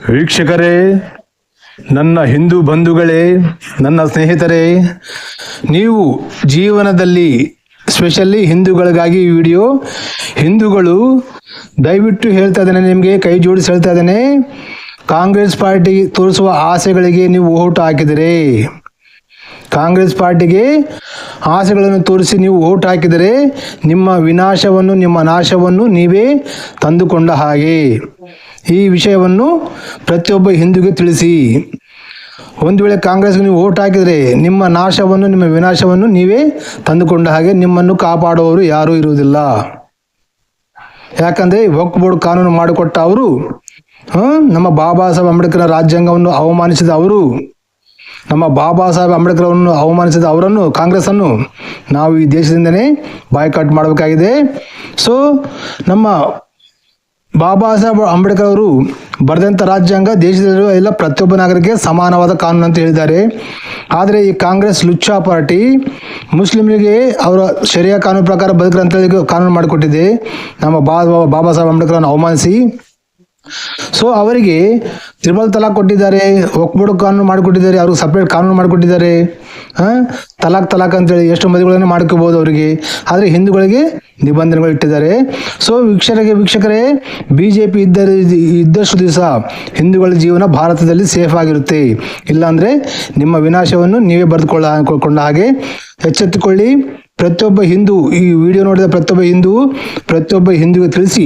ವೀಕ್ಷಕರೇ, ನನ್ನ ಹಿಂದೂ ಬಂಧುಗಳೇ, ನನ್ನ ಸ್ನೇಹಿತರೇ, ನೀವು ಜೀವನದಲ್ಲಿ ಸ್ಪೆಷಲಿ ಹಿಂದೂಗಳಿಗಾಗಿ ಈ ವಿಡಿಯೋ, ಹಿಂದೂಗಳು ದಯವಿಟ್ಟು ಹೇಳ್ತಾ ಇದ್ದೇನೆ ನಿಮಗೆ, ಕೈ ಜೋಡಿಸಿ ಹೇಳ್ತಾ ಇದ್ದೇನೆ, ಕಾಂಗ್ರೆಸ್ ಪಾರ್ಟಿ ತೋರಿಸುವ ಆಸೆಗಳಿಗೆ ನೀವು ಓಟು ಹಾಕಿದರೆ. ಕಾಂಗ್ರೆಸ್ ಪಾರ್ಟಿಗೆ ಆಸೆಗಳನ್ನು ತೋರಿಸಿ ನೀವು ಓಟ್ ಹಾಕಿದರೆ ನಿಮ್ಮ ವಿನಾಶವನ್ನು, ನಿಮ್ಮ ನಾಶವನ್ನು ನೀವೇ ತಂದುಕೊಂಡ ಹಾಗೆ. ಈ ವಿಷಯವನ್ನು ಪ್ರತಿಯೊಬ್ಬ ಹಿಂದೂಗೆ ತಿಳಿಸಿ. ಒಂದು ವೇಳೆ ಕಾಂಗ್ರೆಸ್ಗೆ ನೀವು ಓಟ್ ಹಾಕಿದರೆ ನಿಮ್ಮ ನಾಶವನ್ನು, ನಿಮ್ಮ ವಿನಾಶವನ್ನು ನೀವೇ ತಂದುಕೊಂಡ ಹಾಗೆ ನಿಮ್ಮನ್ನು ಕಾಪಾಡುವವರು ಯಾರೂ ಇರುವುದಿಲ್ಲ. ಯಾಕಂದರೆ ವಕ್ಫ್ ಬೋರ್ಡ್ ಕಾನೂನು ಮಾಡಿಕೊಟ್ಟ ಅವರು ನಮ್ಮ ಬಾಬಾ ಸಾಹೇಬ್ ಅಂಬೇಡ್ಕರ್ ರಾಜ್ಯಾಂಗವನ್ನು ಅವಮಾನಿಸಿದ ಅವರು. ನಮ್ಮ ಬಾಬಾ ಸಾಹೇಬ್ ಅಂಬೇಡ್ಕರ್ ಅವರನ್ನು ಅವಮಾನಿಸಿದ ಅವರನ್ನು ಕಾಂಗ್ರೆಸ್ಸನ್ನು ನಾವು ಈ ದೇಶದಿಂದನೇ ಬಾಯ್ಕಾಟ್ ಮಾಡಬೇಕಾಗಿದೆ. ಸೊ ನಮ್ಮ ಬಾಬಾ ಸಾಹೇಬ್ ಅಂಬೇಡ್ಕರ್ ಅವರು ಬರೆದಂಥ ರಾಜ್ಯಾಂಗ ದೇಶದಲ್ಲಿರುವ ಎಲ್ಲ ಪ್ರತಿಯೊಬ್ಬ ನಾಗರಿಕರಿಗೆ ಸಮಾನವಾದ ಕಾನೂನು ಅಂತ ಹೇಳಿದ್ದಾರೆ. ಆದರೆ ಈ ಕಾಂಗ್ರೆಸ್ ಲುಚ್ಚಾ ಪಾರ್ಟಿ ಮುಸ್ಲಿಮರಿಗೆ ಅವರ ಶರಿಯಾ ಕಾನೂನು ಪ್ರಕಾರ ಬದುಕರು ಅಂತ ಕಾನೂನು ಮಾಡಿಕೊಟ್ಟಿದೆ. ನಮ್ಮ ಬಾಬಾ ಸಾಹೇಬ್ ಅಂಬೇಡ್ಕರ್ ಅವಮಾನಿಸಿ ಸೊ ಅವರಿಗೆ ತ್ರಿಬಲ್ ತಲಾಖ್ ಕೊಟ್ಟಿದ್ದಾರೆ ಒಕ್ಬುಡು ಕಾನೂನು ಮಾಡಿಕೊಟ್ಟಿದ್ದಾರೆ ಅವ್ರಿಗೆ ಸಪ್ರೇಟ್ ಕಾನೂನು ಮಾಡಿಕೊಟ್ಟಿದ್ದಾರೆ ತಲಾಕ್ ತಲಾಕ್ ಅಂತೇಳಿ ಎಷ್ಟು ಮದುವೆಗಳನ್ನು ಮಾಡ್ಕೋಬಹುದು ಅವರಿಗೆ. ಆದರೆ ಹಿಂದೂಗಳಿಗೆ ನಿಬಂಧನೆಗಳು ಇಟ್ಟಿದ್ದಾರೆ. ಸೊ ವೀಕ್ಷಕರಿಗೆ ವೀಕ್ಷಕರೇ ಬಿ ಜೆ ಪಿ ಇದ್ದ ಇದ್ದಷ್ಟು ದಿವಸ ಹಿಂದೂಗಳ ಜೀವನ ಭಾರತದಲ್ಲಿ ಸೇಫ್ ಆಗಿರುತ್ತೆ. ಇಲ್ಲಾಂದರೆ ನಿಮ್ಮ ವಿನಾಶವನ್ನು ನೀವೇ ಬರೆದುಕೊಳ್ಳ ಹಾಗೆ ಎಚ್ಚೆತ್ತುಕೊಳ್ಳಿ. ಪ್ರತಿಯೊಬ್ಬ ಹಿಂದೂ, ಈ ವಿಡಿಯೋ ನೋಡಿದ ಪ್ರತಿಯೊಬ್ಬ ಹಿಂದೂ, ಪ್ರತಿಯೊಬ್ಬ ಹಿಂದೂಗೆ ತಿಳಿಸಿ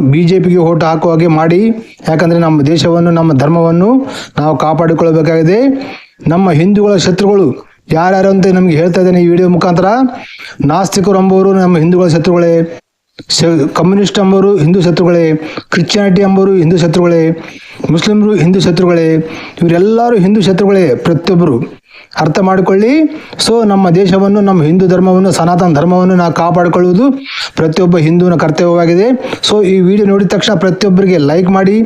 ಬಿ ಜೆ ಪಿಗೆ ಓಟ್ ಹಾಕುವ ಹಾಗೆ ಮಾಡಿ. ಯಾಕಂದರೆ ನಮ್ಮ ದೇಶವನ್ನು, ನಮ್ಮ ಧರ್ಮವನ್ನು ನಾವು ಕಾಪಾಡಿಕೊಳ್ಳಬೇಕಾಗಿದೆ. ನಮ್ಮ ಹಿಂದೂಗಳ ಶತ್ರುಗಳು ಯಾರ್ಯಾರು ಅಂತ ನಮಗೆ ಹೇಳ್ತಾ ಇದ್ದೇನೆ ಈ ವಿಡಿಯೋ ಮುಖಾಂತರ. ನಾಸ್ತಿಕರು ಎಂಬುವರು ನಮ್ಮ ಹಿಂದೂಗಳ ಶತ್ರುಗಳೇ. ಕಮ್ಯುನಿಸ್ಟ್ ಎಂಬವರು ಹಿಂದೂ ಶತ್ರುಗಳೇ. ಕ್ರಿಶ್ಚಿಯಾನಿಟಿ ಎಂಬವರು ಹಿಂದೂ ಶತ್ರುಗಳೇ. ಮುಸ್ಲಿಮರು ಹಿಂದೂ ಶತ್ರುಗಳೇ. ಇವರೆಲ್ಲರೂ ಹಿಂದೂ ಶತ್ರುಗಳೇ ಪ್ರತಿಯೊಬ್ಬರು. ಅರ್ಥ ಮಾಡಿಕೊಳ್ಳಿ. ಸೊ ನಮ್ಮ ದೇಶವನ್ನು, ನಮ್ಮ ಹಿಂದೂ ಧರ್ಮವನ್ನು, ಸನಾತನ ಧರ್ಮವನ್ನು ನಾವು ಕಾಪಾಡಿಕೊಳ್ಳುವುದು ಪ್ರತಿಯೊಬ್ಬ ಹಿಂದೂನ ಕರ್ತವ್ಯವಾಗಿದೆ. ಸೊ ಈ ವಿಡಿಯೋ ನೋಡಿದ ತಕ್ಷಣ ಪ್ರತಿಯೊಬ್ಬರಿಗೆ ಲೈಕ್ ಮಾಡಿ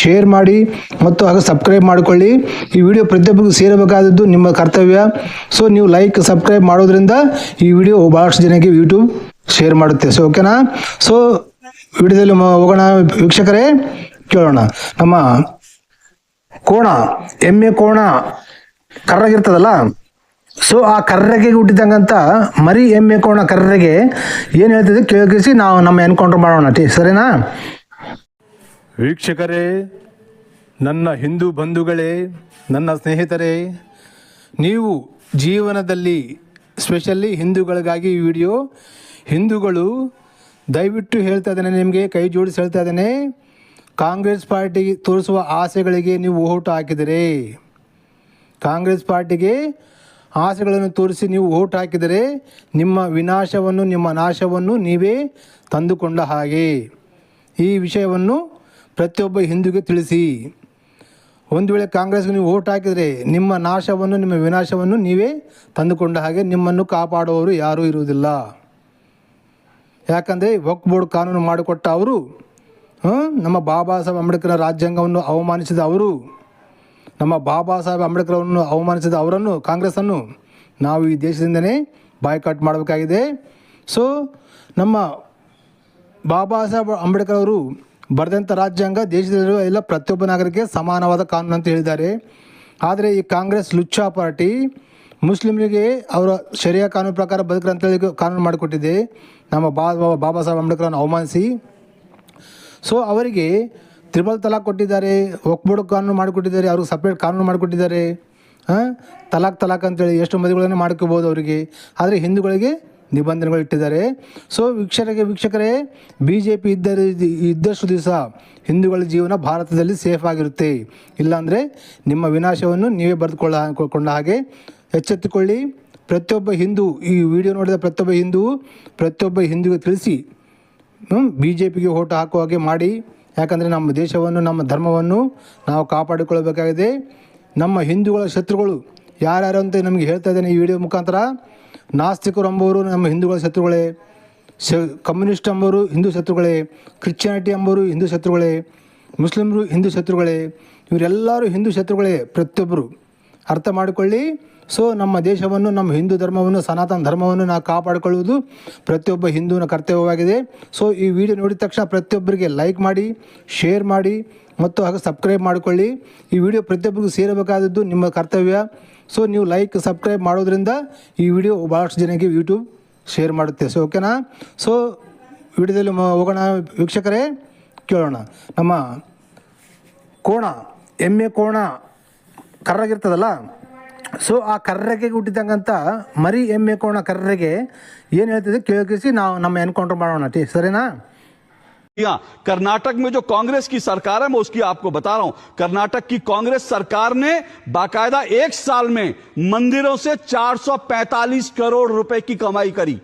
ಶೇರ್ ಮಾಡಿ ಮತ್ತು ಹಾಗೆ ಸಬ್ಸ್ಕ್ರೈಬ್ ಮಾಡಿಕೊಳ್ಳಿ. ಈ ವಿಡಿಯೋ ಪ್ರತಿಯೊಬ್ಬರಿಗೂ ಸೇರಬೇಕಾದದ್ದು ನಿಮ್ಮ ಕರ್ತವ್ಯ. ಸೊ ನೀವು ಲೈಕ್ ಸಬ್ಸ್ಕ್ರೈಬ್ ಮಾಡೋದ್ರಿಂದ ಈ ವಿಡಿಯೋ ಭಾಳಷ್ಟು ಜನಕ್ಕೆ ಯೂಟ್ಯೂಬ್ ಶೇರ್ ಮಾಡುತ್ತೆ. ಸೊ ಓಕೆನಾ ಸೊ ವಿಡಿಯೋದಲ್ಲಿ ಹೋಗೋಣ ವೀಕ್ಷಕರೇ. ಕೇಳೋಣ. ನಮ್ಮ ಕೋಣ ಎಮ್ಮೆ ಕೋಣ. ಕರ್ರಗಿರ್ತದಲ್ಲ? ಸೊ ಆ ಕರ್ರಗೆ ಹುಟ್ಟಿದಂಗಂತ ಮರಿ ಎಮ್ಮೆ ಕೋಣ ಕರ್ರಗೆ ಏನು ಹೇಳ್ತಿದ್ದೆ ಕೇಳಿಸಿ ನಾವು ನಮ್ಮ ಎನ್ಕೌಂಟರ್ ಮಾಡೋಣ ಟಿ, ಸರಿನಾ? ವೀಕ್ಷಕರೇ, ನನ್ನ ಹಿಂದೂ ಬಂಧುಗಳೇ, ನನ್ನ ಸ್ನೇಹಿತರೇ, ನೀವು ಜೀವನದಲ್ಲಿ ಸ್ಪೆಷಲಿ ಹಿಂದೂಗಳಿಗಾಗಿ ಈ ವಿಡಿಯೋ ಹಿಂದೂಗಳು ದಯವಿಟ್ಟು ಹೇಳ್ತಾ ಇದ್ದೇನೆ ನಿಮಗೆ, ಕೈ ಜೋಡಿಸಿ ಹೇಳ್ತಾ ಇದ್ದೇನೆ, ಕಾಂಗ್ರೆಸ್ ಪಾರ್ಟಿ ತೋರಿಸುವ ಆಸೆಗಳಿಗೆ ನೀವು ಓಟು ಹಾಕಿದರೆ. ಕಾಂಗ್ರೆಸ್ ಪಾರ್ಟಿಗೆ ಆಸೆಗಳನ್ನು ತೋರಿಸಿ ನೀವು ಓಟ್ ಹಾಕಿದರೆ ನಿಮ್ಮ ವಿನಾಶವನ್ನು, ನಿಮ್ಮ ನಾಶವನ್ನು ನೀವೇ ತಂದುಕೊಂಡ ಹಾಗೆ. ಈ ವಿಷಯವನ್ನು ಪ್ರತಿಯೊಬ್ಬ ಹಿಂದೂಗೆ ತಿಳಿಸಿ. ಒಂದು ವೇಳೆ ಕಾಂಗ್ರೆಸ್ಗೆ ನೀವು ಓಟ್ ಹಾಕಿದರೆ ನಿಮ್ಮ ನಾಶವನ್ನು, ನಿಮ್ಮ ವಿನಾಶವನ್ನು ನೀವೇ ತಂದುಕೊಂಡ ಹಾಗೆ ನಿಮ್ಮನ್ನು ಕಾಪಾಡುವವರು ಯಾರೂ ಇರುವುದಿಲ್ಲ. ಯಾಕಂದರೆ ವಕ್ ಬೋರ್ಡ್ ಕಾನೂನು ಮಾಡಿಕೊಟ್ಟ ಅವರು ನಮ್ಮ ಬಾಬಾ ಸಾಹೇಬ್ ಅಂಬೇಡ್ಕರ್ ರಾಜ್ಯಾಂಗವನ್ನು ಅವಮಾನಿಸಿದ ಅವರು. ನಮ್ಮ ಬಾಬಾ ಸಾಹೇಬ್ ಅಂಬೇಡ್ಕರ್ ಅವರನ್ನು ಅವಮಾನಿಸಿದ ಅವರನ್ನು ಕಾಂಗ್ರೆಸ್ಸನ್ನು ನಾವು ಈ ದೇಶದಿಂದನೇ ಬಾಯ್ಕಾಟ್ ಮಾಡಬೇಕಾಗಿದೆ. ಸೊ ನಮ್ಮ ಬಾಬಾ ಸಾಹೇಬ್ ಅಂಬೇಡ್ಕರ್ ಅವರು ಬರೆದಂಥ ರಾಜ್ಯಾಂಗ ದೇಶದಲ್ಲಿರುವ ಎಲ್ಲ ಪ್ರತಿಯೊಬ್ಬ ನಾಗರಿಕರಿಗೆ ಸಮಾನವಾದ ಕಾನೂನು ಅಂತ ಹೇಳಿದ್ದಾರೆ. ಆದರೆ ಈ ಕಾಂಗ್ರೆಸ್ ಲುಚ್ಚಾ ಪಾರ್ಟಿ ಮುಸ್ಲಿಮರಿಗೆ ಅವರ ಶರಿಯಾ ಕಾನೂನು ಪ್ರಕಾರ ಬದುಕರು ಅಂತೇಳಿ ಕಾನೂನು ಮಾಡಿಕೊಟ್ಟಿದೆ. ನಮ್ಮ ಬಾಬಾ ಬಾಬಾ ಸಾಹೇಬ್ ಅಂಬೇಡ್ಕರ್ನ ಅವಮಾನಿಸಿ. ಸೊ ಅವರಿಗೆ ತ್ರಿಬಲ್ ತಲಾಖ್ ಕೊಟ್ಟಿದ್ದಾರೆ ಒಕ್ಬೋಡ್ ಕಾನೂನು ಮಾಡಿಕೊಟ್ಟಿದ್ದಾರೆ ಅವ್ರಿಗೆ ಸಪ್ರೇಟ್ ಕಾನೂನು ಮಾಡಿಕೊಟ್ಟಿದ್ದಾರೆ, ಹಾಂ? ತಲಾಖ್ ತಲಾಕ್ ಅಂತೇಳಿ ಎಷ್ಟು ಮದುವೆಗಳನ್ನು ಮಾಡ್ಕೋಬೋದು ಅವರಿಗೆ. ಆದರೆ ಹಿಂದೂಗಳಿಗೆ ನಿಬಂಧನೆಗಳು ಇಟ್ಟಿದ್ದಾರೆ. ಸೊ ವೀಕ್ಷಕರಿಗೆ, ವೀಕ್ಷಕರೇ ಬಿ ಜೆ ಪಿ ಇದ್ದ ಇದ್ದಷ್ಟು ದಿವಸ ಹಿಂದೂಗಳ ಜೀವನ ಭಾರತದಲ್ಲಿ ಸೇಫ್ ಆಗಿರುತ್ತೆ. ಇಲ್ಲಾಂದರೆ ನಿಮ್ಮ ವಿನಾಶವನ್ನು ನೀವೇ ಬರೆದುಕೊಳ್ಳ, ಕೊಂಡ ಹಾಗೆ ಎಚ್ಚೆತ್ತುಕೊಳ್ಳಿ. ಪ್ರತಿಯೊಬ್ಬ ಹಿಂದೂ, ಈ ವಿಡಿಯೋ ನೋಡಿದ ಪ್ರತಿಯೊಬ್ಬ ಹಿಂದೂ, ಪ್ರತಿಯೊಬ್ಬ ಹಿಂದೂಗೆ ತಿಳಿಸಿ ಬಿ ಜೆ ಪಿಗೆ ಓಟ್ ಹಾಕುವ ಹಾಗೆ ಮಾಡಿ. ಯಾಕಂದರೆ ನಮ್ಮ ದೇಶವನ್ನು, ನಮ್ಮ ಧರ್ಮವನ್ನು ನಾವು ಕಾಪಾಡಿಕೊಳ್ಳಬೇಕಾಗಿದೆ. ನಮ್ಮ ಹಿಂದೂಗಳ ಶತ್ರುಗಳು ಯಾರ್ಯಾರು ಅಂತ ನಮಗೆ ಹೇಳ್ತಾ ಇದ್ದೇನೆ ಈ ವಿಡಿಯೋ ಮುಖಾಂತರ. ನಾಸ್ತಿಕರು ಎಂಬವರು ನಮ್ಮ ಹಿಂದೂಗಳ ಶತ್ರುಗಳೇ. ಶ, ಕಮ್ಯುನಿಸ್ಟ್ ಎಂಬವರು ಹಿಂದೂ ಶತ್ರುಗಳೇ. ಕ್ರಿಶ್ಚಿಯಾನಿಟಿ ಎಂಬವರು ಹಿಂದೂ ಶತ್ರುಗಳೇ. ಮುಸ್ಲಿಮರು ಹಿಂದೂ ಶತ್ರುಗಳೇ. ಇವರೆಲ್ಲರೂ ಹಿಂದೂ ಶತ್ರುಗಳೇ ಪ್ರತಿಯೊಬ್ಬರು. ಅರ್ಥ ಮಾಡಿಕೊಳ್ಳಿ. ಸೊ ನಮ್ಮ ದೇಶವನ್ನು, ನಮ್ಮ ಹಿಂದೂ ಧರ್ಮವನ್ನು, ಸನಾತನ ಧರ್ಮವನ್ನು ನಾವು ಕಾಪಾಡಿಕೊಳ್ಳುವುದು ಪ್ರತಿಯೊಬ್ಬ ಹಿಂದೂನ ಕರ್ತವ್ಯವಾಗಿದೆ. ಸೊ ಈ ವಿಡಿಯೋ ನೋಡಿದ ತಕ್ಷಣ ಪ್ರತಿಯೊಬ್ಬರಿಗೆ ಲೈಕ್ ಮಾಡಿ ಶೇರ್ ಮಾಡಿ ಮತ್ತು ಹಾಗೆ ಸಬ್ಸ್ಕ್ರೈಬ್ ಮಾಡಿಕೊಳ್ಳಿ. ಈ ವಿಡಿಯೋ ಪ್ರತಿಯೊಬ್ಬರಿಗೂ ಸೇರಬೇಕಾದದ್ದು ನಿಮ್ಮ ಕರ್ತವ್ಯ. ಸೊ ನೀವು ಲೈಕ್ ಸಬ್ಸ್ಕ್ರೈಬ್ ಮಾಡೋದ್ರಿಂದ ಈ ವಿಡಿಯೋ ಭಾಳಷ್ಟು ಜನಕ್ಕೆ ಯೂಟ್ಯೂಬ್ ಶೇರ್ ಮಾಡುತ್ತೆ. ಸೊ ಓಕೆನಾ ಸೊ ವಿಡಿಯೋದಲ್ಲಿ ಹೋಗೋಣ ವೀಕ್ಷಕರೇ, ಕೇಳೋಣ. ನಮ್ಮ ಕೋಣ, ಎಮ್ಮೆ ಕೋಣ ಕರ್ರಾಗಿರ್ತದಲ್ಲ? ಸೊ ಆ ಕರ್ರೆಗೆ ಹುಟ್ಟಿದಂಗಂತ ಮರಿ ಎಮ್ಮೆ ಕೋಣ ಕರ್ರೆಗೆ ಏನು ಹೇಳ್ತಿದೆ ಕೇಳಿಸಿ ನಾವು ನಮ್ಮ ಎನ್ಕೌಂಟರ್ ಮಾಡೋಣ ಟಿ ಸರಿನಾ यहाँ कर्नाटक में जो कांग्रेस की सरकार है मैं उसकी आपको बता रहा हूं कर्नाटक की कांग्रेस सरकार ने बाकायदा एक साल में मंदिरों से 445 करोड़ रुपए की कमाई करी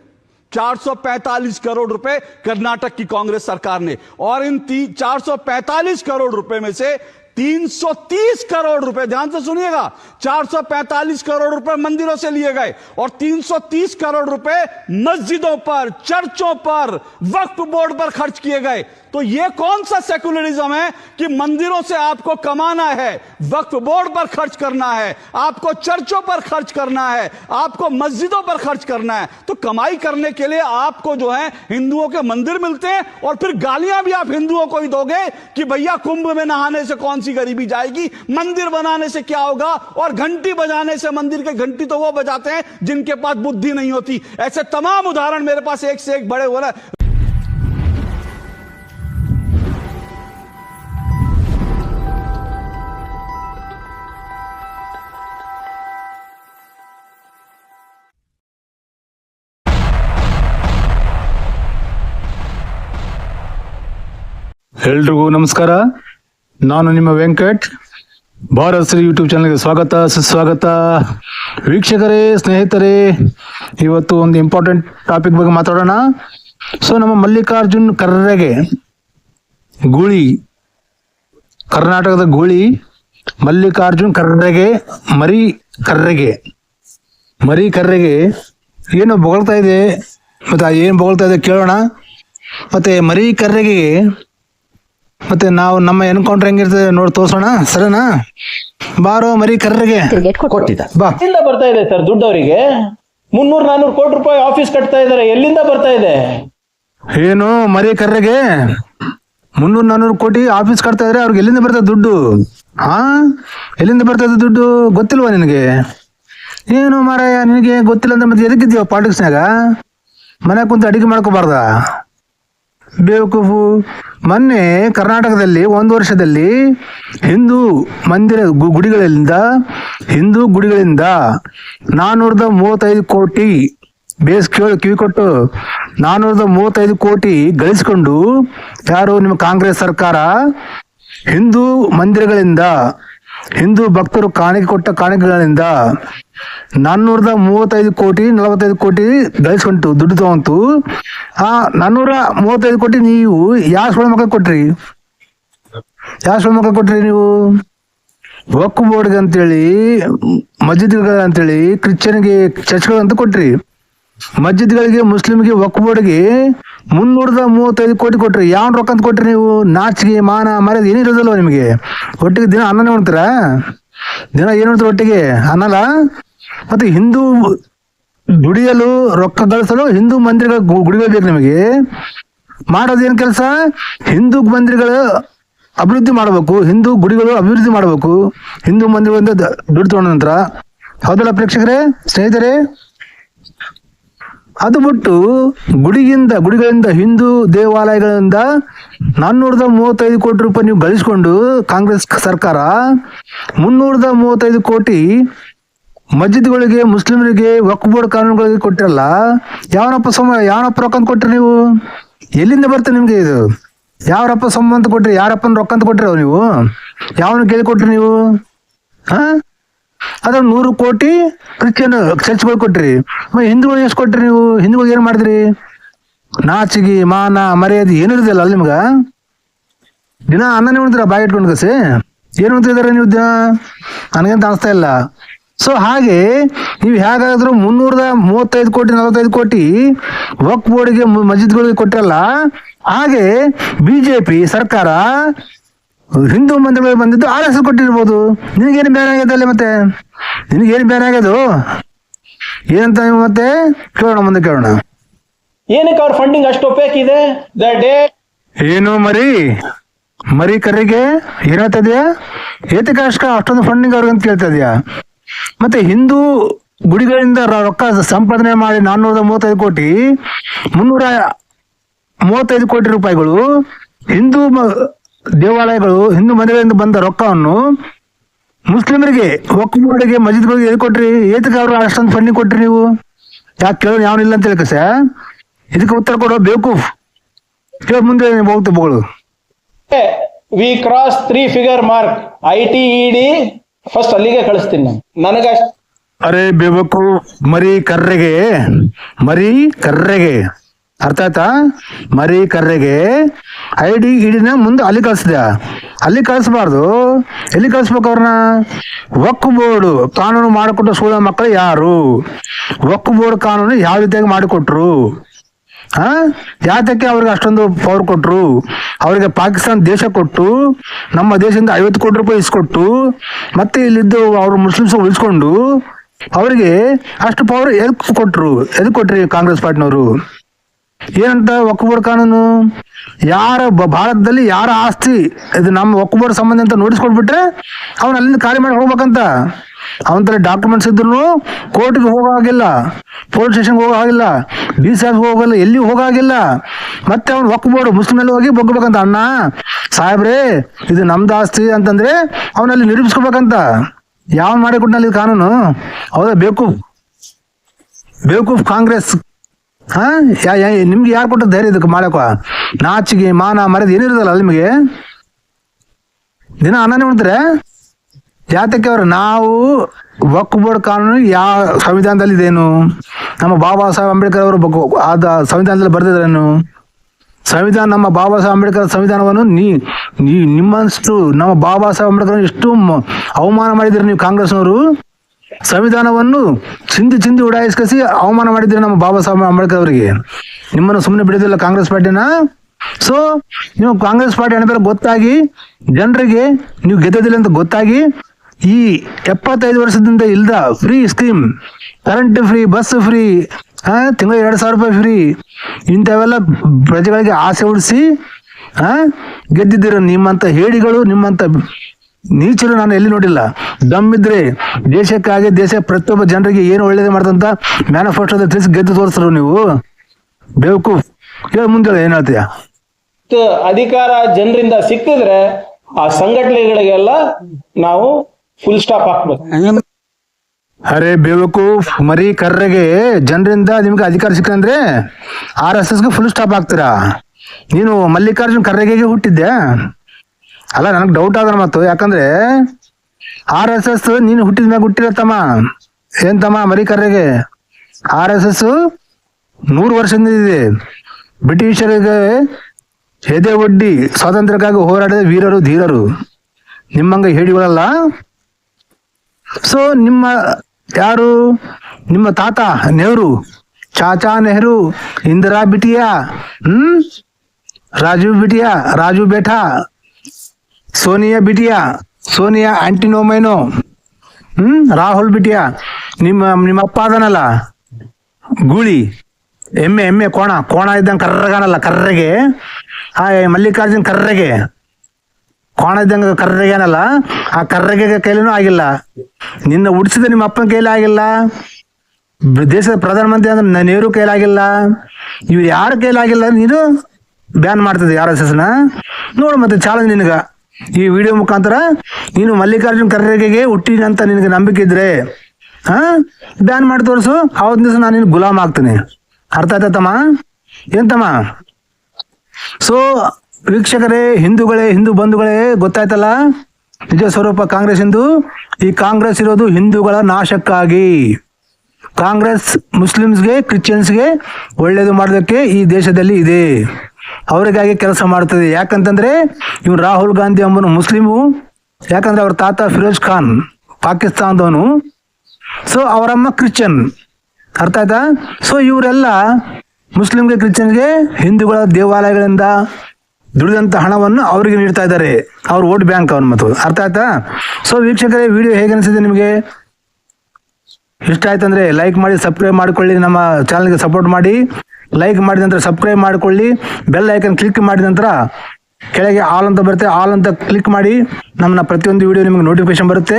445 करोड़ रुपए कर्नाटक की कांग्रेस सरकार ने और इन ती- 445 करोड़ रुपए में से 330 करोड़ रुपए, ध्यान से सुनिएगा 445 करोड़ रुपए मंदिरों से लिए गए और 330 करोड़ रुपए मस्जिदों पर, चर्चों पर, वक्फ बोर्ड पर खर्च किए गए। तो यह कौन सा सेकुलरिज्म है कि मंदिरों से आपको कमाना है, वक्फ बोर्ड पर खर्च करना है, आपको चर्चों पर खर्च करना है, आपको मस्जिदों पर खर्च करना है? तो कमाई करने के लिए आपको जो है हिंदुओं के मंदिर मिलते हैं और फिर गालियाँ भी आप हिंदुओं को ही दोगे कि भैया कुंभ में नहाने से कौन सी गरीबी जाएगी मंदिर बनाने से क्या होगा और घंटी बजाने से मंदिर के घंटी तो वो बजाते हैं जिनके पास बुद्धि नहीं होती ऐसे तमाम उदाहरण मेरे पास एक से एक बड़े हो रहे हैं ಎಲ್ರಿಗೂ ನಮಸ್ಕಾರ ನಾನು ನಿಮ್ಮ ವೆಂಕಟ್. ಭಾರತ್ ಯೂಟ್ಯೂಬ್ ಚಾನಲ್ಗೆ ಸ್ವಾಗತ, ಸುಸ್ವಾಗತ. ವೀಕ್ಷಕರೇ, ಸ್ನೇಹಿತರೆ, ಇವತ್ತು ಒಂದು ಇಂಪಾರ್ಟೆಂಟ್ ಟಾಪಿಕ್ ಬಗ್ಗೆ ಮಾತಾಡೋಣ. ಸೊ ನಮ್ಮ ಮಲ್ಲಿಕಾರ್ಜುನ್ ಕರ್ರೆಗೆ ಗೂಳಿ, ಕರ್ನಾಟಕದ ಗೂಳಿ ಮಲ್ಲಿಕಾರ್ಜುನ್ ಕರ್ರೆಗೆ ಮರಿ ಕರ್ರೆಗೆ ಮರಿ ಕರ್ರೆಗೆ ಏನು ಬೊಗಳ್ತಾ ಇದೆ. ಮತ್ತೆ ಏನು ಬೊಗಳ್ತಾ ಇದೆ ಕೇಳೋಣ. ಮತ್ತೆ ಮರಿ ಕರ್ರೆಗೆ ಮತ್ತೆ ನಾವು ನಮ್ಮ ಎನ್ಕೌಂಟರ್ ಹೆಂಗಿರ್ತದೆ ನೋಡಿ ತೋರ್ಸೋಣ. ಸರಿನಾ? ಬಾರೋ ಮರಿ ಕರ್ರಿಗೆ. ಕೊಟ್ಟಿದ್ದ. ಬಾ. ಎಲ್ಲಿಂದ ಬರ್ತಾ ಇದೆ ಸರ್ ದುಡ್ಡು ಅವರಿಗೆ ಮುನ್ನೂರ್ ನಾನೂರು ಕೋಟಿ ರೂಪಾಯಿ ಆಫೀಸ್ ಕಟ್ತಾ ಇದಾರೆ. ಎಲ್ಲಿಂದ ಬರ್ತಾ ಇದೆ? ಏನು ಮರಿ ಕರ್ರೆಗೆ? ಮುನ್ನೂರ್ ನಾನೂರು ಕೋಟಿ ಆಫೀಸ್ ಕಟ್ತಾ ಇದ್ರೆ. ಅವ್ರಿಗೆ ಎಲ್ಲಿಂದ ಬರ್ತದೆ ದುಡ್ಡು? ಹಾ ಎಲ್ಲಿಂದ ಬರ್ತದೆ ದುಡ್ಡು? ಗೊತ್ತಿಲ್ವಾ ನಿನಗೆ? ಏನು ಮಾರಾಯ ನಿನಗೆ ಗೊತ್ತಿಲ್ಲ ಅಂದ್ರೆ ಮತ್ತೆ ಎದಕ್ಕಿದ್ಯೋ ಪಾಲಿಟಿಕ್ಸ್ನಾಗ ಮನೆ ಕುಂತು ಅಡಿಗೆ ಮಾಡ್ಕೋಬಾರ್ದ? ಬೇವಕೂಫು ಮೊನ್ನೆ ಕರ್ನಾಟಕದಲ್ಲಿ ಒಂದು ವರ್ಷದಲ್ಲಿ ಹಿಂದೂ ಮಂದಿರ ಗುಡಿಗಳಿಂದ, ಹಿಂದೂ ಗುಡಿಗಳಿಂದ ನಾನ್ನೂರದ ಮೂವತ್ತೈದು ಕೋಟಿ ಬೇಸ್ ಕೇಳಿ ಕಿವಿ ಕೊಟ್ಟು ನಾನ್ನೂರದ ಮೂವತ್ತೈದು ಕೋಟಿ ಗಳಿಸಿಕೊಂಡು ಯಾರು ನಿಮ್ಮ ಕಾಂಗ್ರೆಸ್ ಸರ್ಕಾರ ಹಿಂದೂ ಮಂದಿರಗಳಿಂದ ಹಿಂದೂ ಭಕ್ತರು ಕಾಣಿಕೆ ಕೊಟ್ಟ ಕಾಣಿಕೆಗಳಿಂದ ನಾನ್ನೂರದ ಮೂವತ್ತೈದು ಕೋಟಿ, ನಲವತ್ತೈದು ಕೋಟಿ ಗಳಿಸ್ಕೊಂತು ದುಡ್ಡು ತಗೊಂತು. ಆ ನಾನ್ನೂರ ಮೂವತ್ತೈದು ಕೋಟಿ ನೀವು ಯಾವ ಸುಳ್ಳು ಮಕ್ಕಳು ಕೊಟ್ರಿ? ಯಾವ ಸುಳ್ಳು ಮಕ್ಕಳು ಕೊಟ್ರಿ ನೀವು? ಒಕ್ಕು ಬೋರ್ಡ್ಗೆ ಅಂತೇಳಿ ಮಸ್ಜಿದ್ಗಳು ಅಂತೇಳಿ, ಕ್ರಿಶ್ಚಿಯನ್ಗೆ ಚರ್ಚ್ಗಳು ಅಂತ ಕೊಟ್ರಿ. ಮಸ್ಜಿದ್ಗಳಿಗೆ ಮುಸ್ಲಿಮ್ಗೆ ವಕ್ಫ್ ಬೋರ್ಡ್ಗೆ ಮುನ್ನೂರದ ಮೂವತ್ತೈದು ಕೋಟಿ ಕೊಟ್ರಿ. ಯಾವ ರೊಕ್ಕ ಅಂತ ಕೊಟ್ರಿ ನೀವು? ನಾಚಿಗೆ, ಮಾನ, ಮರ್ಯಾದೆ ಏನಿರೋದಿಲ್ವ ನಿಮಗೆ? ಒಟ್ಟಿಗೆ ದಿನ ಅನ್ನನೇ ಉಣ್ತೀರ? ದಿನ ಏನು ಉಣ್ತೀರ ಒಟ್ಟಿಗೆ? ಅನ್ನಲ್ಲ ಮತ್ತೆ ಹಿಂದೂ ದುಡಿಯಲು ರೊಕ್ಕ ಗಳಿಸಲು ಹಿಂದೂ ಮಂದಿರಗಳ ಗುಡಿಗಳು ಬೇಕು ನಿಮಗೆ. ಮಾಡೋದೇನು ಕೆಲಸ? ಹಿಂದೂ ಮಂದಿರಗಳು ಅಭಿವೃದ್ಧಿ ಮಾಡಬೇಕು. ಹಿಂದೂ ಗುಡಿಗಳು ಅಭಿವೃದ್ಧಿ ಮಾಡಬೇಕು. ಹಿಂದೂ ಮಂದಿರಗಳಿಂದ ದುಡ್ಡು ತಗೊಂಡ ನಂತರ. ಹೌದಲ್ಲ ಪ್ರೇಕ್ಷಕರೇ, ಸ್ನೇಹಿತರೆ? ಅದು ಬಿಟ್ಟು ಗುಡಿಗಿಂದ, ಗುಡಿಗಳಿಂದ ಹಿಂದೂ ದೇವಾಲಯಗಳಿಂದ ನಾನ್ನೂರದ ಮೂವತ್ತೈದು ಕೋಟಿ ರೂಪಾಯಿ ನೀವು ಗಳಿಸ್ಕೊಂಡು ಕಾಂಗ್ರೆಸ್ ಸರ್ಕಾರ ಮುನ್ನೂರದ ಮೂವತ್ತೈದು ಕೋಟಿ ಮಸ್ಜಿದ್ಗಳಿಗೆ, ಮುಸ್ಲಿಮರಿಗೆ, ವಕ್ಬೋರ್ಡ್ ಕಾನೂನುಗಳಿಗೆ ಕೊಟ್ಟಿರಲ್ಲ, ಯಾವನಪ್ಪ ಸಮ, ಯಾವನಪ್ಪ ರೊಕ್ಕ ಅಂತ ಕೊಟ್ರಿ ನೀವು? ಎಲ್ಲಿಂದ ಬರ್ತದೆ ನಿಮ್ಗೆ ಇದು? ಯಾವರಪ್ಪ ಅಂತ ಕೊಟ್ರಿ, ಯಾರಪ್ಪನ ರೊಕ್ಕ ಅಂತ ಕೊಟ್ರಿ ನೀವು? ಯಾವನ ಕೇಳಿ ಕೊಟ್ರಿ ನೀವು? ಹಾ? ಅದ್ರ ನೂರು ಕೋಟಿ ಕ್ರಿಶ್ಚಿಯನ್ ಚರ್ಚ್ಗಳು ಕೊಟ್ರಿ. ಹಿಂದೂಗಳು ಎಷ್ಟು ಕೊಟ್ರಿ ನೀವು? ಹಿಂದೂಗಳು ಏನು ಮಾಡಿದ್ರಿ? ನಾಚಿಗೆ, ಮಾನ, ಮರ್ಯಾದೆ ಏನು ಇರೋದಿಲ್ಲ ಅಲ್ಲಿ ನಿಮ್ಗ? ದಿನ ಅನ್ನನೇ ಉಣ್ತೀರ ಬಾಯಿ ಇಟ್ಕೊಂಡು ಕಸಿ? ಏನು ಉಣ್ತಿದಾರೆ ನೀವು ದಿನ? ನನಗಂತ ಅನಿಸ್ತಾ ಇಲ್ಲ. ಸೊ ಹಾಗೆ ನೀವು ಹೇಗಾದ್ರೂ ಮುನ್ನೂರದ ಮೂವತ್ತೈದು ಕೋಟಿ, ನಲವತ್ತೈದು ಕೋಟಿ ವಕ್ ಬೋರ್ಡ್ಗೆ ಮಸ್ಜಿದ್ಗಳಿಗೆ ಕೊಟ್ಟಿರಲ್ಲ ಹಾಗೆ ಬಿಜೆಪಿ ಸರ್ಕಾರ ಹಿಂದೂ ಮಂದಿರಗಳು ಬಂದಿದ್ದು ಆರ್ ಎಸ್ ಕೊಟ್ಟಿರ್ಬೋದು. ನಿನಗೇನು ಬೇರೆ ಆಗ್ಯದ ಅಲ್ಲಿ ಮತ್ತೆ? ನಿನಗೇನು ಬೇರೆ ಆಗ್ಯದು? ಏನಂತ ಮತ್ತೆ ಕೇಳೋಣ ಮುಂದೆ ಕೇಳೋಣ. ಏನಕ್ಕೆ ಅವ್ರ ಫಂಡಿಂಗ್ ಅಷ್ಟು ಒಪೇಕ್ ಇದೆ? ದ ಡೇ ಏನು ಮರಿ? ಮರಿ ಕರ್ರಿಗೆ ಏನಾಗ್ತಾ ಇದೆಯಾ? ಏತಕ್ಕೆ ಅಷ್ಟ ಅಷ್ಟೊಂದು ಫಂಡಿಂಗ್ ಅವ್ರಿಗೆ ಅಂತ ಕೇಳ್ತಾ ಇದೆಯಾ? ಮತ್ತೆ ಹಿಂದೂ ಗುಡಿಗಳಿಂದ ರೊಕ್ಕ ಸಂಪಾದನೆ ಮಾಡಿ ನಾನ್ನೂರ ಮೂವತ್ತೈದು ಕೋಟಿ ಮುನ್ನೂರ ಮೂವತ್ತೈದು ಕೋಟಿ ರೂಪಾಯಿಗಳು ಹಿಂದೂ ದೇವಾಲಯಗಳು ಹಿಂದೂ ಮಂದಿರದಿಂದ ಬಂದ ರೊಕ್ಕವನ್ನು ಮುಸ್ಲಿಮರಿಗೆ ಒಕ್ಕು ಬೋರ್ಡಿಗೆ ಮಸ್ಜಿದ್ಗಳಿಗೆ ಎಲ್ಲಿ ಕೊಟ್ರಿ ಏತಕ್ಕೆ ಅವ್ರು ಅಷ್ಟೊಂದು ಫಂಡಿಂಗ್ ಕೊಟ್ರಿ ನೀವು? ಯಾಕೆ ಕೇಳೋರು ಯಾವನಿಲ್ಲ ಅಂತ ಹೇಳಕ್ಕೆ ಸರ್ ಇದಕ್ಕೆ ಉತ್ತರ ಕೊಡೋ ಬೇಕೂಫ್ ಕೇಳ ಮುಂದೆ ಹೋಗ್ತಪ್ಪಗಳು V cross three figure mark I T ED first ಅಲ್ಲಿಗೆ ಕಳಿಸ್ತೀನಿ ನಾನು. ನನಗಷ್ಟು ಅರೆ ಬೇಬೇಕು ಮರಿ ಕರ್ರೆಗೆ ಮರಿ ಕರ್ರೆಗೆ. ಅರ್ಥ ಆಯ್ತಾ? ಮರಿ ಕರ್ರೆಗೆ ಐ ಡಿ ಇಡಿನ ಮುಂದೆ ಅಲ್ಲಿ ಕಳಿಸ್ದ. ಅಲ್ಲಿ ಕಳಿಸ್ಬಾರ್ದು. ಎಲ್ಲಿ ಕಳಿಸ್ಬೇಕು ಅವ್ರನ್ನ? ವಕ್ಕು ಬೋರ್ಡು ಕಾನೂನು ಮಾಡಿಕೊಟ್ಟ ಸೂಳ ಮಕ್ಕಳು ಯಾರು? ಒಕ್ಕು ಬೋರ್ಡ್ ಕಾನೂನು ಯಾವ ರೀತಿಯಾಗಿ ಮಾಡಿಕೊಟ್ರು? ಹಾ ಯಾತಕ್ಕೆ ಅವ್ರಿಗೆ ಅಷ್ಟೊಂದು ಪವರ್ ಕೊಟ್ರು? ಅವರಿಗೆ ಪಾಕಿಸ್ತಾನ ದೇಶ ಕೊಟ್ಟು, ನಮ್ಮ ದೇಶದಿಂದ ಐವತ್ತು ಕೋಟಿ ರೂಪಾಯಿ ಇಸ್ಕೊಟ್ಟು, ಮತ್ತೆ ಇಲ್ಲಿದ್ದು ಅವರು ಮುಸ್ಲಿಮ್ಸ್ ಉಳಿಸ್ಕೊಂಡು, ಅವರಿಗೆ ಅಷ್ಟು ಪವರ್ ಎದಕ್ಕೆ ಕೊಟ್ರು? ಎದಕ್ಕೆ ಕೊಟ್ರಿ ಕಾಂಗ್ರೆಸ್ ಪಾರ್ಟಿನವರು? ಏನಂತ ಒಕ್ಕಬೋರ್ಡ್ ಕಾನೂನು? ಯಾರ ಭಾರತದಲ್ಲಿ ಯಾರ ಆಸ್ತಿ? ಇದು ನಮ್ಮ ಒಕ್ಕಬೋರ್ಡ್ ಸಂಬಂಧ ಅಂತ ನೋಡಿಸ್ಕೊಟ್ಬಿಟ್ರೆ ಅವನು ಅಲ್ಲಿಂದ ಖಾಲಿ ಮಾಡಿ ಹೋಗ್ಬೇಕಂತ. ಅವನ ಡಾಕ್ಯುಮೆಂಟ್ಸ್ ಇದ್ರು ಕೋರ್ಟ್ಗೆ ಹೋಗೋ ಹಾಗಿಲ್ಲ ಪೊಲೀಸ್ ಸ್ಟೇಷನ್ಗೆ ಹೋಗೋ ಹಾಗಿಲ್ಲ ಡಿ ಸಿ ಹೋಗಲ್ಲ ಎಲ್ಲಿ ಹೋಗಾಗಿಲ್ಲ ಮತ್ತೆ ಅವ್ನು ಒಕ್ಕಬೋರ್ಡ್ ಮುಸ್ಲಿಮಲ್ಲಿ ಹೋಗಿ ಬಗ್ಬೇಕಂತ ಅಣ್ಣ, ಸಾಹೇಬ್ರೆ, ಇದು ನಮ್ದು ಆಸ್ತಿ ಅಂತಂದ್ರೆ ಅವನಲ್ಲಿ ನಿರೂಪಿಸ್ಕೋಬೇಕಂತ. ಯಾವ ಮಾಡಿಕೊಟ್ನಲ್ಲಿ ಕಾನೂನು? ಹೌದಾ ಬೇಕು ಬೇವಕೂಫ್ ಕಾಂಗ್ರೆಸ್. ಹಾ ನಿಮ್ಗೆ ಯಾರು ಕೊಟ್ಟ ಧೈರ್ಯ ಇದಕ್ಕೆ ಮಾಡಕ್ಕ ನಾಚಿಗೆ, ಮಾನ ಮರದ ಏನಿರೋದಲ್ಲ ನಿಮಗೆ? ದಿನ ಅನ್ನ ಉಣ್ತಾರೆ? ಯಾತಕ್ಕೆ ಅವ್ರು ನಾವು ವಕ್ಫ್ ಬೋರ್ಡ್ ಕಾನೂನು ಯಾವ ಸಂವಿಧಾನದಲ್ಲಿ ಇದೇನು ನಮ್ಮ ಬಾಬಾ ಸಾಹೇಬ್ ಅಂಬೇಡ್ಕರ್ ಅವರು ಆದ ಸಂವಿಧಾನದಲ್ಲಿ ಬರೆದಿದ್ರೇನು? ಸಂವಿಧಾನ, ನಮ್ಮ ಬಾಬಾ ಸಾಹೇಬ್ ಅಂಬೇಡ್ಕರ್ ಸಂವಿಧಾನವನ್ನು ನೀ ನಿಮ್ಮಷ್ಟು ನಮ್ಮ ಬಾಬಾ ಸಾಹೇಬ್ ಅಂಬೇಡ್ಕರ್ ಎಷ್ಟು ಅವಮಾನ ಮಾಡಿದ್ರಿ ನೀವು ಕಾಂಗ್ರೆಸ್ನವರು? ಸಂವಿಧಾನವನ್ನು ಚಿಂದಿ ಚಿಂದಿ ಉಡಾಯಿಸ್ಕಸಿ ಅವಮಾನ ಮಾಡಿದ್ರೆ ನಮ್ಮ ಬಾಬಾ ಸಾಹೇಬ್ ಅಂಬೇಡ್ಕರ್ ಅವರಿಗೆ. ನಿಮ್ಮನ್ನು ಸುಮ್ಮನೆ ಬಿಡೋದಿಲ್ಲ ಕಾಂಗ್ರೆಸ್ ಪಾರ್ಟಿನ. ಸೊ ನೀವು ಕಾಂಗ್ರೆಸ್ ಪಾರ್ಟಿ ಅಣಬೇರೆ ಗೊತ್ತಾಗಿ, ಜನರಿಗೆ ನೀವು ಗೆದ್ದದಿಲ್ಲ ಅಂತ ಗೊತ್ತಾಗಿ, ಈ ಎಪ್ಪತ್ತೈದು ವರ್ಷದಿಂದ ಇಲ್ದ free scheme current free bus free ತಿಂಗಳ ಎರಡು ಸಾವಿರ ರೂಪಾಯಿ ಫ್ರೀ ಇಂಥವೆಲ್ಲ ಪ್ರಜೆಗಳಿಗೆ ಆಸೆ ಉಡಿಸಿ ಗೆದ್ದಿದ್ದೀರ ನಿಮ್ಮಂತ ಹೇಳಿಗಳು, ನಿಮ್ಮಂತ ನೀಚರು ನಾನು ಎಲ್ಲಿ ನೋಡಿಲ್ಲ. ದಮ್ಮಿದ್ರೆ ದೇಶಕ್ಕಾಗಿ ದೇಶ ಪ್ರತಿಯೊಬ್ಬ ಜನರಿಗೆ ಏನು ಒಳ್ಳೇದು ಮಾಡ್ದಂತ ಮ್ಯಾನಿಫೆಸ್ಟೋದಲ್ಲಿ ತಿಳಿಸಿ ಗೆದ್ದು ತೋರಿಸ್ರು ನೀವು? ಬೇಕು ಹೇಳಿ ಮುಂದೆ ಏನ್ ಹೇಳ್ತೀಯ? ಅಧಿಕಾರ ಜನರಿಂದ ಸಿಕ್ಕಿದ್ರೆ ಆ ಸಂಘಟನೆಗಳಿಗೆಲ್ಲ ನಾವು ಫುಲ್ ಸ್ಟಾಪ್ ಹಾಕ್ಬೇಕು. ಅರೆ ಬೇವಕು ಮರಿ ಕರ್ರೆಗೆ ಜನರಿಂದ ನಿಮ್ಗೆ ಅಧಿಕಾರ ಸಿಕ್ಕಂದ್ರೆ ಆರ್ ಎಸ್ ಎಸ್ಗೆ ಫುಲ್ ಸ್ಟಾಪ್ ಆಗ್ತೀರಾ ನೀನು ಮಲ್ಲಿಕಾರ್ಜುನ್ ಖರ್ಗೆಗೆ ಹುಟ್ಟಿದ್ದೆ ಅಲ್ಲ, ನನಗೆ ಡೌಟ್ ಆದ್ರ ಮತ್ತು ಯಾಕಂದ್ರೆ ಆರ್ ಎಸ್ ಎಸ್ ನೀನು ಹುಟ್ಟಿದ ಮ್ಯಾಗ ಹುಟ್ಟಿರತ್ತಮ್ಮ ಏನ್ ತಮ್ಮ ಮರಿ ಆರ್ ಎಸ್ ಎಸ್ ನೂರು ವರ್ಷದಿಂದ ಇದೆ. ಬ್ರಿಟಿಷರಿಗೆ ಎದೆ ಒಡ್ಡಿ ಸ್ವಾತಂತ್ರ್ಯಕ್ಕಾಗಿ ಹೋರಾಡಿದ ವೀರರು, ಧೀರರು. ನಿಮ್ಮಂಗ ಹೇಳಿಗಳಲ್ಲ ಸೊ ನಿಮ್ಮ ಯಾರು? ನಿಮ್ಮ ತಾತ ನೆಹರು, ಚಾಚಾ ನೆಹರು, ಇಂದಿರಾ ಬಿಟಿಯಾ, ಹ್ಮ್? ರಾಜೀವ್ ಬಿಟಿಯಾ, ರಾಜು ಬೇಠಾ ಸೋನಿಯಾ ಬಿಟಿಯಾ, ಸೋನಿಯಾ ಆಂಟಿನೋಮೈನೋ, ಹ್ಮ್, ರಾಹುಲ್ ಬಿಟಿಯಾ, ನಿಮ್ಮ ನಿಮ್ಮ ಅಪ್ಪ ಅದನಲ್ಲ, ಗೂಳಿ, ಎಮ್ಮೆ ಎಮ್ಮೆ, ಕೋಣ ಕೋಣ ಇದ್ದಂಗೆ ಕರ್ರಗಾನಲ್ಲ ಕರ್ರೆಗೆ. ಆ ಮಲ್ಲಿಕಾರ್ಜುನ್ ಕರ್ರೆಗೆ. ಕೋಣ ಇದ್ದಂಗೆ ಕರ್ರೆಗೇನಲ್ಲ ಆ ಕರ್ರೆಗೆ ಕೈಲೂ ಆಗಿಲ್ಲ. ನಿನ್ನ ಉಡ್ಸಿದ ನಿಮ್ಮ ಅಪ್ಪನ ಕೈಲಿ ಆಗಿಲ್ಲ. ದೇಶದ ಪ್ರಧಾನಮಂತ್ರಿ ಅಂದ್ರೆ ನೆಹರು ಕೈಲಾಗಿಲ್ಲ ಇವ್ರು ಯಾರ ಕೈಲಾಗಿಲ್ಲ ನೀನು ಬ್ಯಾನ್ ಮಾಡ್ತದೆ ಯಾರ ಎಸ್ನ ನೋಡು ಮತ್ತೆ ಚಾಲೆಂಜ್ ನಿನಗ. ಈ ವಿಡಿಯೋ ಮುಖಾಂತರ ನೀನು ಮಲ್ಲಿಕಾರ್ಜುನ್ ಖರ್ಗೆಗೆ ಹುಟ್ಟಿನಂತ ನಿನಗೆ ನಂಬಿಕೆ ಇದ್ರೆ ಹಾ ಬ್ಯಾನ್ ಮಾಡಿ ತೋರಿಸು. ಅವತ್ತು ದಿವಸ ನಾನು ನಿನ್ ಗುಲಾಮ್ ಆಗ್ತೀನಿ. ಅರ್ಥ ಏನ್ ತಮ್ಮ? ಸೊ ವೀಕ್ಷಕರೇ, ಹಿಂದೂಗಳೇ, ಹಿಂದೂ ಬಂಧುಗಳೇ, ಗೊತ್ತಾಯ್ತಲ್ಲ? ನಿಜ ಸ್ವರೂಪ ಕಾಂಗ್ರೆಸ್ ಎಂದು ಈ ಕಾಂಗ್ರೆಸ್ ಇರೋದು ಹಿಂದೂಗಳ ನಾಶಕ್ಕಾಗಿ. ಕಾಂಗ್ರೆಸ್ ಮುಸ್ಲಿಮ್ಸ್ಗೆ, ಕ್ರಿಶ್ಚಿಯನ್ಸ್ಗೆ ಒಳ್ಳೇದು ಮಾಡೋದಕ್ಕೆ ಈ ದೇಶದಲ್ಲಿ ಇದೆ. ಅವರಿಗಾಗಿ ಕೆಲಸ ಮಾಡ್ತದೆ ಯಾಕಂತಂದ್ರೆ ಇವನು ರಾಹುಲ್ ಗಾಂಧಿ ಎಂಬನು ಮುಸ್ಲಿಮು. ಯಾಕಂದ್ರೆ ಅವ್ರ ತಾತ ಫಿರೋಜ್ ಖಾನ್, ಪಾಕಿಸ್ತಾನದವನು. ಸೊ ಅವರಮ್ಮ ಕ್ರಿಶ್ಚಿಯನ್. ಅರ್ಥ ಆಯ್ತಾ? ಸೊ ಇವರೆಲ್ಲ ಮುಸ್ಲಿಂಗೆ ಕ್ರಿಶ್ಚಿಯನ್ಗೆ ಹಿಂದೂಗಳ ದೇವಾಲಯಗಳಿಂದ ದುಡಿದಂತ ಹಣವನ್ನು ಅವರಿಗೆ ನೀಡ್ತಾ ಇದ್ದಾರೆ. ಅವ್ರ ಓಟ್ ಬ್ಯಾಂಕ್ ಅವ್ರ ಮತ್ತು. ಅರ್ಥ ಆಯ್ತಾ? ಸೊ ವೀಕ್ಷಕರೇ, ವಿಡಿಯೋ ಹೇಗೆ ಅನಿಸಿದೆ ನಿಮಗೆ? ಇಷ್ಟ ಆಯ್ತಂದ್ರೆ ಲೈಕ್ ಮಾಡಿ, ಸಬ್ಸ್ಕ್ರೈಬ್ ಮಾಡಿಕೊಳ್ಳಿ, ನಮ್ಮ ಚಾನಲ್ಗೆ ಸಪೋರ್ಟ್ ಮಾಡಿ. ಲೈಕ್ ಮಾಡಿದ ನಂತರ ಸಬ್ಸ್ಕ್ರೈಬ್ ಮಾಡಿಕೊಳ್ಳಿ. ಬೆಲ್ ಐಕನ್ ಕ್ಲಿಕ್ ಮಾಡಿದ ನಂತರ ಕೆಳಗೆ ಆಲ್ ಅಂತ ಬರುತ್ತೆ. ಆಲ್ ಅಂತ ಕ್ಲಿಕ್ ಮಾಡಿ ನಮ್ಮನ್ನ ಪ್ರತಿಯೊಂದು ವಿಡಿಯೋ ನಿಮಗೆ ನೋಟಿಫಿಕೇಶನ್ ಬರುತ್ತೆ.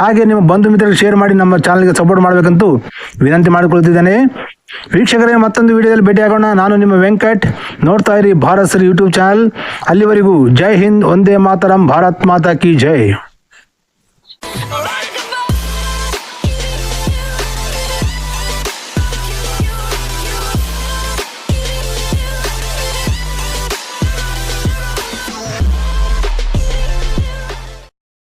ಹಾಗೆ ನಿಮ್ಮ ಬಂಧು ಮಿತ್ರರಿಗೆ ಶೇರ್ ಮಾಡಿ ನಮ್ಮ ಚಾನಲ್ಗೆ ಸಪೋರ್ಟ್ ಮಾಡಬೇಕಂತೂ ವಿನಂತಿ ಮಾಡಿಕೊಳ್ತಿದ್ದೇನೆ. ವೀಕ್ಷಕರೇ, ಮತ್ತೊಂದು ವಿಡಿಯೋದಲ್ಲಿ ಭೇಟಿಯಾಗೋಣ. ನಾನು ನಿಮ್ಮ ವೆಂಕಟ್. ನೋಡ್ತಾ ಇರಿ ಭಾರತ್ ಸರ್ ಯೂಟ್ಯೂಬ್ ಚಾನಲ್ ಅಲ್ಲಿವರೆಗೂ ಜೈ ಹಿಂದ್, ಒಂದೇ ಮಾತರಂ, ಭಾರತ್ ಮಾತಾ ಕಿ ಜೈ.